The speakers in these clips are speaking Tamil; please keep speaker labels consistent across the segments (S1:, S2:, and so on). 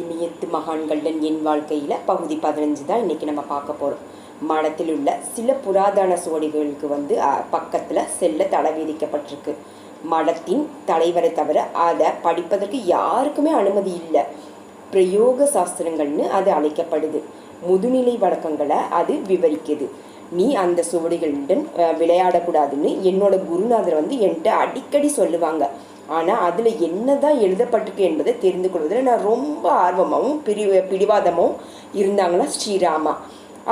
S1: இமயத்து மகான்களுடன் என் வாழ்க்கையில் பகுதி பதினஞ்சு தான் இன்றைக்கி நம்ம பார்க்க போகிறோம் மடத்தில் உள்ள சில புராதன சுவடிகளுக்கு வந்து பக்கத்தில் செல்ல தடை விதிக்கப்பட்டிருக்கு. மடத்தின் தலைவரை தவிர அதை படிப்பதற்கு யாருக்குமே அனுமதி இல்லை. பிரயோக சாஸ்திரங்கள்னு அது அழைக்கப்படுது. முதுநிலை வழக்கங்களை அது விவரிக்குது. நீ அந்த சுவடிகளுடன் விளையாடக்கூடாதுன்னு என்னோட குருநாதர் வந்து என்கிட்ட அடிக்கடி சொல்லுவாங்க. ஆனால் அதில் என்ன தான் எழுதப்பட்டிருக்கு என்பதை தெரிந்து கொள்வதில் நான் ரொம்ப ஆர்வமாகவும் பிரி பிடிவாதமும் இருந்தாங்களா ஸ்ரீராமா.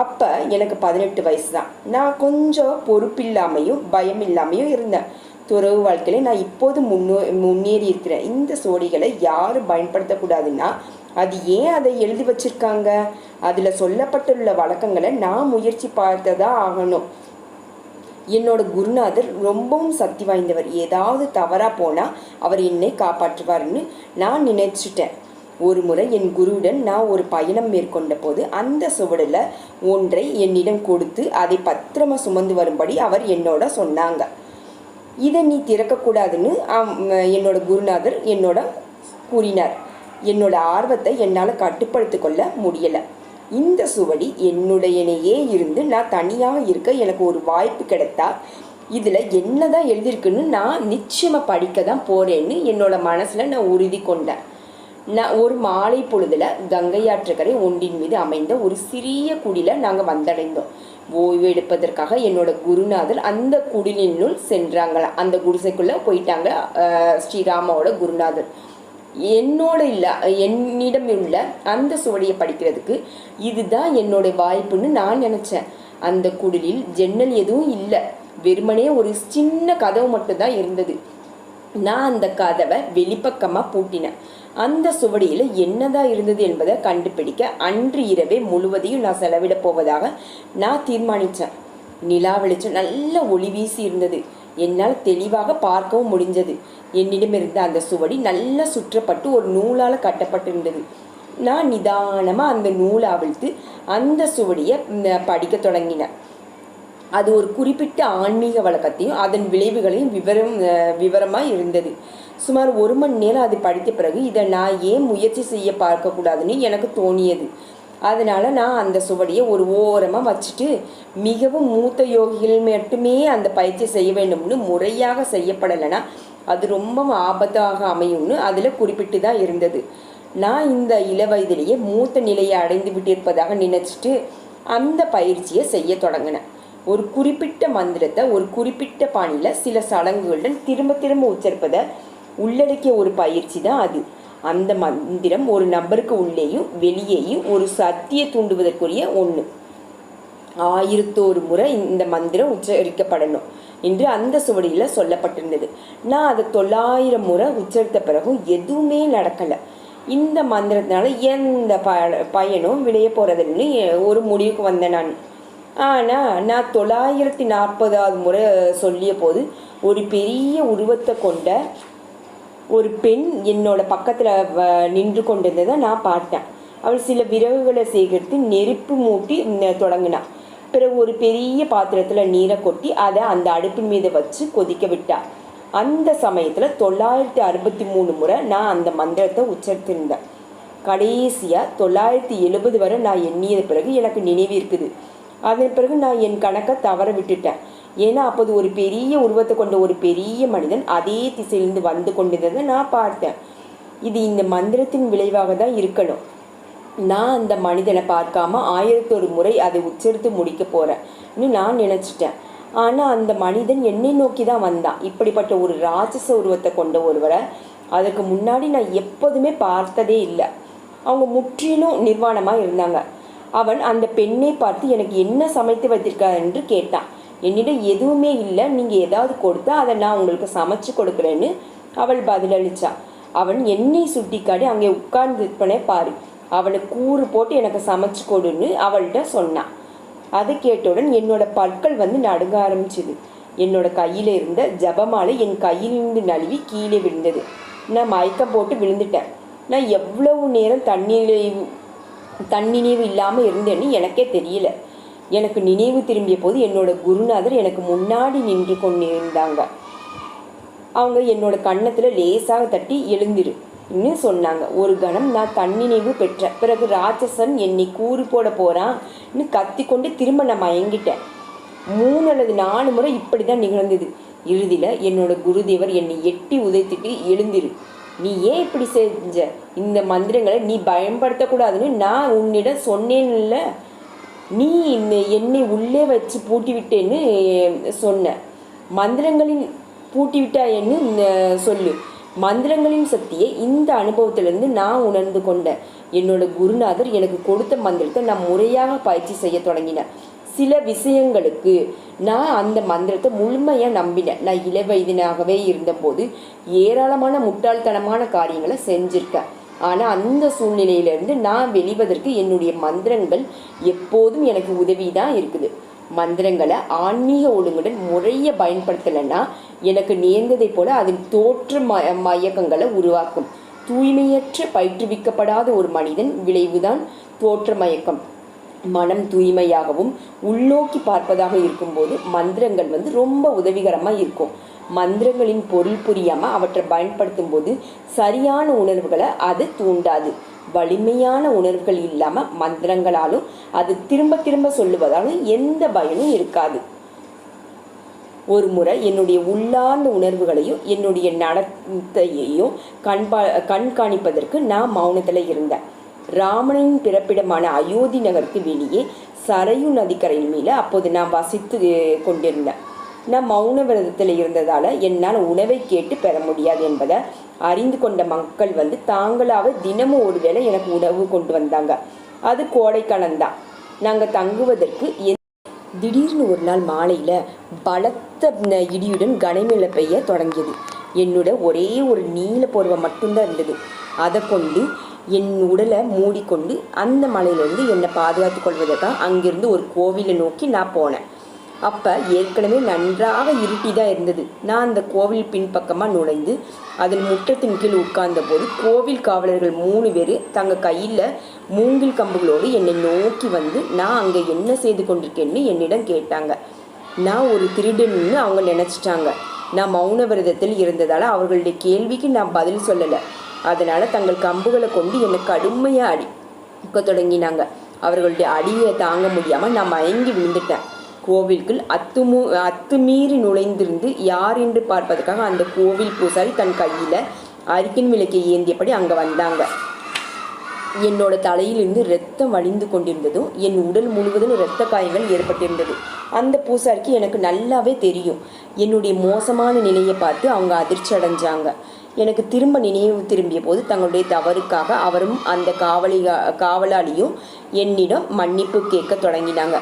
S1: அப்போ எனக்கு பதினெட்டு வயசு தான் நான் கொஞ்சம் பொறுப்பில்லாமையும் பயம் இல்லாமையும் இருந்தேன். துறவு வாழ்க்கையில் நான் இப்போது முன்னோ முன்னேறி இருக்கிறேன். இந்த சோடிகளை யாரும் பயன்படுத்தக்கூடாதுன்னா அது ஏன் அதை எழுதி வச்சிருக்காங்க? அதில் சொல்லப்பட்டுள்ள வழக்கங்களை நான் முயற்சி பார்த்ததா ஆகணும். என்னோட குருநாதர் ரொம்பவும் சக்தி வாய்ந்தவர். ஏதாவது தவறாக போனால் அவர் என்னை காப்பாற்றுவார்னு நான் நினைச்சிட்டேன். ஒரு முறை என் குருவுடன் நான் ஒரு பயணம் மேற்கொண்ட போது அந்த சுவடில் ஒன்றை என்னிடம் கொடுத்து அதை பத்திரமா சுமந்து வரும்படி அவர் என்னோட சொன்னாங்க. இதை நீ திறக்கக்கூடாதுன்னு என்னோட குருநாதர் என்னோட கூறினார். என்னோட ஆர்வத்தை என்னால் கட்டுப்படுத்தி கொள்ள முடியலை. இந்த சுவடி என்னுடையனையே இருந்து நான் தனியாக இருக்க எனக்கு ஒரு வாய்ப்பு கிடைத்தா இதில் என்னதான் எழுதியிருக்குன்னு நான் நிச்சயமாக படிக்க தான் போகிறேன்னு என்னோட மனசில் நான் உறுதி கொண்டேன். நான் ஒரு மாலை பொழுதில் கங்கையாற்றுக்கரை ஒன்றின் மீது அமைந்த ஒரு சிறிய குடியில் நாங்கள் வந்தடைந்தோம். ஓய்வு எடுப்பதற்காக என்னோட குருநாதர் அந்த குடிலினுள் சென்றாங்களாம் அந்த குடிசைக்குள்ளே போயிட்டாங்க ஸ்ரீராமாவோட குருநாதர். என்னோட இல்லை என்னிடம் உள்ள அந்த சுவடியை படிக்கிறதுக்கு இதுதான் என்னோட வாய்ப்புன்னு நான் நினச்சேன். அந்த குடிலில் ஜன்னல் எதுவும் இல்லை. வெறுமனே ஒரு சின்ன கதவு மட்டும்தான் இருந்தது. நான் அந்த கதவை வெளிப்பக்கமாக பூட்டினேன். அந்த சுவடியில் என்னதான் இருந்தது என்பதை கண்டுபிடிக்க அன்று இரவே முழுவதையும் நான் செலவிட போவதாக நான் தீர்மானித்தேன் நிலா வெளிச்சம் நல்ல ஒளி வீசி இருந்தது. என்னால் தெளிவாக பார்க்கவும் முடிஞ்சது. என்னிடம் இருந்த அந்த சுவடி நல்லா சுற்றப்பட்டு ஒரு நூலால் கட்டப்பட்டிருந்தது. நான் நிதானமாக அந்த நூலை அவிழ்த்து அந்த சுவடியை படிக்க தொடங்கினேன். அது ஒரு குறிப்பிட்ட ஆன்மீக வழக்கத்தையும் அதன் விளைவுகளையும் விவரம் விவரமாக இருந்தது. சுமார் ஒரு மணி நேரம் அது படித்த பிறகு இதை நான் ஏன் முயற்சி செய்ய பார்க்கக்கூடாதுன்னு எனக்கு தோணியது. அதனால் நான் அந்த சுவடியை ஒரு ஓரமாக வச்சுட்டு மிகவும் மூத்த யோகிகள் மட்டுமே அந்த பயிற்சி செய்ய வேண்டும்னு முறையாக செய்யப்படலைன்னா அது ரொம்ப ஆபத்தாக அமையும்னு அதில் குறிப்பிட்டு தான் இருந்தது. நான் இந்த இள வயதிலேயே மூத்த நிலையை அடைந்து விட்டிருப்பதாக நினச்சிட்டு அந்த பயிற்சியை செய்ய தொடங்கினேன். ஒரு குறிப்பிட்ட மந்திரத்தை ஒரு குறிப்பிட்ட பாணியில் சில சடங்குகளுடன் திரும்ப திரும்ப உச்சரிப்பதை உள்ளடக்கிய ஒரு பயிற்சி தான் அது. அந்த மந்திரம் ஒரு நபருக்கு உள்ளேயும் வெளியேயும் ஒரு சத்தியை தூண்டுவதற்குரிய ஒன்று ஆயிரத்தோரு முறை இந்த மந்திரம் உச்சரிக்கப்படணும் என்று அந்த சுவடியில் சொல்லப்பட்டிருந்தது. நான் அதை தொள்ளாயிரம் முறை உச்சரித்த பிறகும் எதுவுமே நடக்கலை. இந்த மந்திரத்தினால எந்த ப பயனும் விளைய போகிறதுன்னு ஒரு முடிவுக்கு வந்தேன் நான். ஆனால் நான் தொள்ளாயிரத்தி நாற்பதாவது முறை சொல்லிய போது ஒரு பெரிய உருவத்தை கொண்ட ஒரு பெண் என்னோட பக்கத்தில் நின்று கொண்டிருந்ததை நான் பார்த்தேன். அவள் சில விறகுகளை சேகரித்து நெருப்பு மூட்டி தொடங்கினாள். பிறகு ஒரு பெரிய பாத்திரத்தில் நீரை கொட்டி அதை அந்த அடுப்பின் மீது வச்சு கொதிக்க விட்டா அந்த சமயத்தில் தொள்ளாயிரத்தி அறுபத்தி மூணு முறை நான் அந்த மந்திரத்தை உச்சரித்திருந்தேன். கடைசியாக தொள்ளாயிரத்தி எழுபது வரை நான் எண்ணியது பிறகு எனக்கு நினைவு இருக்குது. அதன் பிறகு நான் என் கணக்கை தவற விட்டுட்டேன். ஏன்னா அப்போது ஒரு பெரிய உருவத்தை கொண்ட ஒரு பெரிய மனிதன் அதே திசையிலிருந்து வந்து கொண்டிருந்ததை நான் பார்த்தேன். இது இந்த மந்திரத்தின் விளைவாக தான் இருக்கணும். நான் அந்த மனிதனை பார்க்காம ஆயிரத்தொரு முறை அதை உச்சரித்து முடிக்க போகிறேன்னு நான் நினச்சிட்டேன். ஆனால் அந்த மனிதன் என்னை நோக்கி தான் வந்தான். இப்படிப்பட்ட ஒரு ராட்சச உருவத்தை கொண்ட ஒருவரை அதுக்கு முன்னாடி நான் எப்போதுமே பார்த்ததே இல்லை. அவங்க முற்றிலும் நிர்வாணமாக இருந்தாங்க. அவன் அந்த பெண்ணை பார்த்து எனக்கு என்ன சமைத்து வைத்திருக்கார் என்று கேட்டான். என்னிடம் எதுவுமே இல்லை நீங்கள் ஏதாவது கொடுத்தா அதை நான் உங்களுக்கு சமைச்சு கொடுக்குறேன்னு அவள் பதிலளிச்சா. அவன் என்னை சுட்டிக்காட்டி அங்கே உட்கார்ந்துருப்பனே பாரு அவனை கூறு போட்டு எனக்கு சமைச்சு கொடுன்னு அவள்கிட்ட சொன்னான் அதை கேட்டவுடன் என்னோட பற்கள் வந்து நடுங்க ஆரம்பிச்சுது. என்னோட கையில் இருந்த ஜபமாலை என் கையிலிருந்து நழுவி கீழே விழுந்தது. நான் மயக்கம் போட்டு விழுந்துட்டேன். நான் எவ்வளவு நேரம் தண்ணீர் தன்னினைவு இல்லாமல் இருந்தேன்னு எனக்கே தெரியல. எனக்கு நினைவு திரும்பிய போது என்னோட குருநாதர் எனக்கு முன்னாடி நின்று கொண்டிருந்தாங்க. அவங்க என்னோட கன்னத்தில் லேசாக தட்டி எழுந்திரு இன்னும் சொன்னாங்க. ஒரு கணம் நான் தன்னினைவு பெற்ற பிறகு ராட்சசன் என்னை கூறு போட போகிறான்னு கத்திக்கொண்டு திரும்ப நான் மயங்கிட்டேன். மூணு அல்லது நாலு முறை இப்படி தான் நிகழ்ந்தது. இறுதியில் என்னோட குருதேவர் என்னை எட்டி உதைத்துட்டு எழுந்திரு. நீ ஏன் இப்படி செஞ்ச? இந்த மந்திரங்களை நீ பயன்படுத்தக்கூடாதுன்னு நான் உன்னிடம் சொன்னேன்ல. நீ இந்த என்னை உள்ளே வச்சு பூட்டி விட்டேன்னு சொன்ன. மந்திரங்களின் பூட்டி விட்டாயன்னு சொல்லு. மந்திரங்களின் சக்தியை இந்த அனுபவத்திலிருந்து நான் உணர்ந்து கொண்டேன் என்னோட குருநாதர் எனக்கு கொடுத்த மந்திரத்தை நான் முறையாக பயிற்சி செய்ய தொடங்கினேன் சில விஷயங்களுக்கு நான் அந்த மந்திரத்தை முழுமையாக நம்பினேன் நான் இளவயதினாகவே இருந்தபோது ஏராளமான முட்டாள்தனமான காரியங்களை செஞ்சிருக்கேன். ஆனால் அந்த சூழ்நிலையிலிருந்து நான் வெளிவதற்கு என்னுடைய மந்திரங்கள் எப்போதும் எனக்கு உதவி தான் இருக்குது. மந்திரங்களை ஆன்மீக ஒழுங்குடன் முறைய பயன்படுத்தலைன்னா எனக்கு நேர்ந்ததை போல அதன் தோற்ற ம மயக்கங்களை உருவாக்கும். தூய்மையற்ற பயிற்றுவிக்கப்படாத ஒரு மனிதன் விளைவுதான் தோற்ற மயக்கம். மனம் தூய்மையாகவும் உள்நோக்கி பார்ப்பதாக இருக்கும்போது மந்திரங்கள் வந்து ரொம்ப உதவிகரமாக இருக்கும். மந்திரங்களின் பொருள் புரியாமல் அவற்றை பயன்படுத்தும் போது சரியான உணர்வுகளை அது தூண்டாது. வலிமையான உணர்வுகள் இல்லாமல் மந்திரங்களாலும் அது திரும்ப திரும்ப சொல்லுவதாலும் எந்த பயனும் இருக்காது. ஒரு முறை என்னுடைய உள்ளார்ந்த உணர்வுகளையும் என்னுடைய நடத்தையையும் கண்பா கண்காணிப்பதற்கு நான் மௌனத்தில் இருந்தேன். ராமனின் பிறப்பிடமான அயோத்தி நகருக்கு வெளியே சரையு நதிக்கரையின் மேலே அப்போது நான் வசித்து கொண்டிருந்தேன். நான் மௌன விரதத்தில் இருந்ததால் என்னால் உணவை கேட்டு பெற முடியாது என்பதை அறிந்து கொண்ட மக்கள் வந்து தாங்களாக தினமும் ஒரு வேளை எனக்கு உணவு கொண்டு வந்தாங்க. அது கோடைக்காலம் தான் நாங்கள் தங்குவதற்கு திடீர்னு ஒரு நாள் மாலையில் பலத்த ந- இடியுடன் கனமழை பெய்ய தொடங்கியது. என்னோட ஒரே ஒரு நீல போர்வை மட்டும்தான் இருந்தது. அதை கொண்டு என் உடலை மூடிக்கொண்டு அந்த மலையிலேருந்து என்னை பாதுகாத்து கொள்வதற்காக அங்கிருந்து ஒரு கோவிலை நோக்கி நான் போனேன். அப்போ ஏற்கனவே நன்றாக இருட்டி தான் இருந்தது. நான் அந்த கோவில் பின்பக்கமாக நுழைந்து அதில் முற்றத்தின் கீழ் உட்கார்ந்தபோது கோவில் காவலர்கள் மூணு பேர் தங்க கையில் மூங்கில் கம்புகளோடு என்னை நோக்கி வந்து நான் அங்கே என்ன செய்து கொண்டிருக்கேன்னு என்னிடம் கேட்டாங்க. நான் ஒரு திருடன்னு அவங்க நினச்சிட்டாங்க. நான் மௌன விரதத்தில் இருந்ததால் அவர்களுடைய கேள்விக்கு நான் பதில் சொல்லலை. அதனால் தங்கள் கம்புகளை கொண்டு என்னை கடுமையாக அடிக்க தொடங்கினாங்க. அவர்களுடைய அடியை தாங்க முடியாமல் நான் மயங்கி விழுந்துட்டேன். கோவிலுக்குள் அத்துமு அத்துமீறி நுழைந்திருந்து யார் என்று பார்ப்பதற்காக அந்த கோவில் பூசாரி தன் கையில் அரிக்கின் விளக்கை ஏந்தியபடி அங்கே வந்தாங்க. என்னோட தலையிலிருந்து ரத்தம் வழிந்து கொண்டிருந்ததும் என் உடல் முழுவதும் இரத்த காயங்கள் ஏற்பட்டிருந்தது. அந்த பூசாரிக்கு எனக்கு நல்லாவே தெரியும். என்னுடைய மோசமான நிலையை பார்த்து அவங்க அதிர்ச்சி அடைஞ்சாங்க. எனக்கு திரும்ப நினைவு திரும்பிய போது தங்களுடைய தவறுக்காக அவரும் அந்த காவலி காவலாளியும் என்னிடம் மன்னிப்பு கேட்க தொடங்கினாங்க.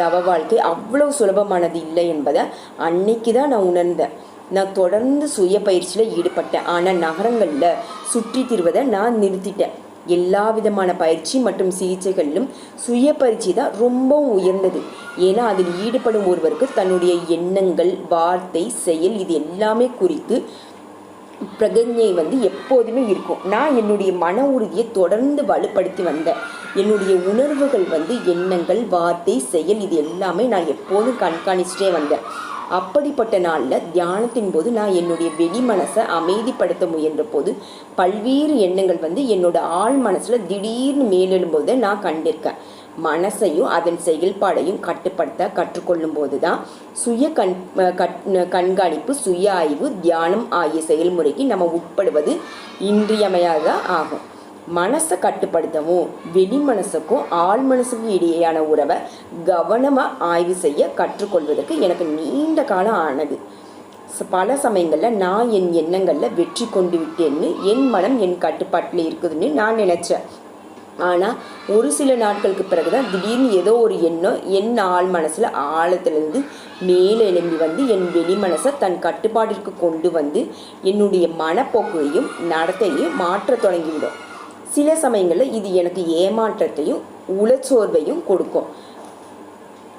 S1: தவ வாழ்க்கை அவ்வளோ சுலபமானது இல்லை என்பதை அன்னைக்கு தான் நான் உணர்ந்தேன். நான் தொடர்ந்து சுய பயிற்சியில் ஈடுபட்டேன். ஆனால் நகரங்களில் சுற்றி திருவதை நான் நிறுத்திட்டேன். எல்லா விதமான பயிற்சி மற்றும் சிகிச்சைகளிலும் சுய பயிற்சி தான் ரொம்பவும் உயர்ந்தது. ஏன்னா அதில் ஈடுபடும் ஒருவருக்கு தன்னுடைய எண்ணங்கள் வார்த்தை செயல் இது எல்லாமே குறித்து பிரகஞை வந்து எப்போதுமே இருக்கும். நான் என்னுடைய மன உறுதியை தொடர்ந்து வலுப்படுத்தி வந்தேன் என்னுடைய உணர்வுகள் வந்து எண்ணங்கள் வார்த்தை செயல் இது எல்லாமே நான் எப்போதும் கண்காணிச்சிட்டே வந்தேன். அப்படிப்பட்ட நாளில் தியானத்தின் போது நான் என்னுடைய வெளி மனசை அமைதிப்படுத்த முயன்ற போது பல்வேறு எண்ணங்கள் வந்து என்னோட ஆழ் மனசில் திடீர்னு மேலெழும்போது நான் கண்டிருக்கேன். மனசையும் அதன் செயல்பாடையும் கட்டுப்படுத்த கற்றுக்கொள்ளும் போது தான் சுய கண் கட் கண்காணிப்பு சுய ஆய்வு தியானம் ஆகிய செயல்முறைக்கு நம்ம உட்படுவது இன்றியமையாக ஆகும். மனசை கட்டுப்படுத்தவும் வெளி மனசுக்கும் ஆள் மனசுக்கும் இடையேயான உறவை கவனமாக ஆய்வு செய்ய கற்றுக்கொள்வதற்கு எனக்கு நீண்ட காலம் ஆனது. பல சமயங்களில் நான் என் எண்ணங்களில் வெற்றி கொண்டு விட்டேன்னு என் மனம் என் கட்டுப்பாட்டில் இருக்குதுன்னு நான் நினச்சேன். ஆனால் ஒரு சில நாட்களுக்கு பிறகு தான் திடீர்னு ஏதோ ஒரு எண்ணம் என் ஆள் மனசில் ஆழத்துலேருந்து மேலே எழும்பி வந்து என் வெளி மனசை தன் கட்டுப்பாட்டிற்கு கொண்டு வந்து என்னுடைய மனப்போக்கையும் நடத்தையும் மாற்றத் தொடங்கிவிடும். சில சமயங்களில் இது எனக்கு ஏமாற்றத்தையும் உளச்சோர்வையும் கொடுக்கும்.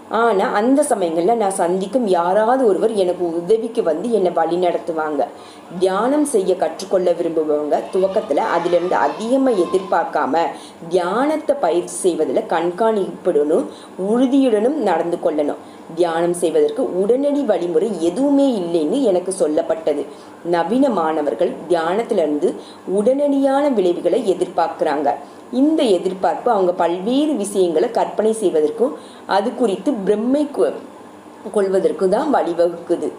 S1: ஆனால் அந்த சமயங்களில் நான் சந்திக்கும் யாராவது ஒருவர் எனக்கு உதவிக்கு வந்து என்னை வழி நடத்துவாங்க. தியானம் செய்ய கற்றுக்கொள்ள விரும்புபவங்க துவக்கத்தில் அதிலிருந்து அதிகமாக எதிர்பார்க்காம தியானத்தை பயிற்சி செய்வதில் கண்காணிப்புடனும் உறுதியுடனும் நடந்து கொள்ளணும். தியானம் செய்வதற்கு உடனடி வழிமுறை எதுவுமே இல்லைன்னு எனக்கு சொல்லப்பட்டது. நவீன மாணவர்கள் தியானத்திலிருந்து உடனடியான விளைவுகளை எதிர்பார்க்குறாங்க. இந்த எதிர்பார்ப்பு அவங்க பல்வேறு விஷயங்களை கற்பனை செய்வதற்கும் அது குறித்து பிரம்மை கொ- கொள்வதற்கும் தான் வழிவகுக்குது.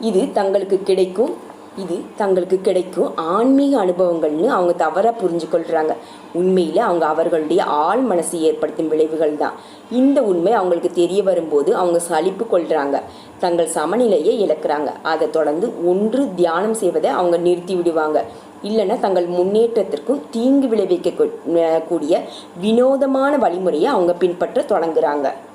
S1: இது தங்களுக்கு கிடைக்கும் இது தங்களுக்கு கிடைக்கும் ஆன்மீக அனுபவங்கள்னு அவங்க தவறாக புரிஞ்சு கொள்கிறாங்க உண்மையில் அவங்க அவர்களுடைய ஆழ் மனசு ஏற்படுத்தும் விளைவுகள் தான். இந்த உண்மை அவங்களுக்கு தெரிய வரும்போது அவங்க சலிப்பு கொள்கிறாங்க தங்கள் சமநிலையை இழக்கிறாங்க. அதை தொடர்ந்து ஒன்று தியானம் செய்வதை அவங்க நிறுத்தி விடுவாங்க. இல்லைன்னா தங்கள் முன்னேற்றத்திற்கும் தீங்கு விளைவிக்க கூடிய வினோதமான வழிமுறையை அவங்க பின்பற்ற தொடங்குறாங்க.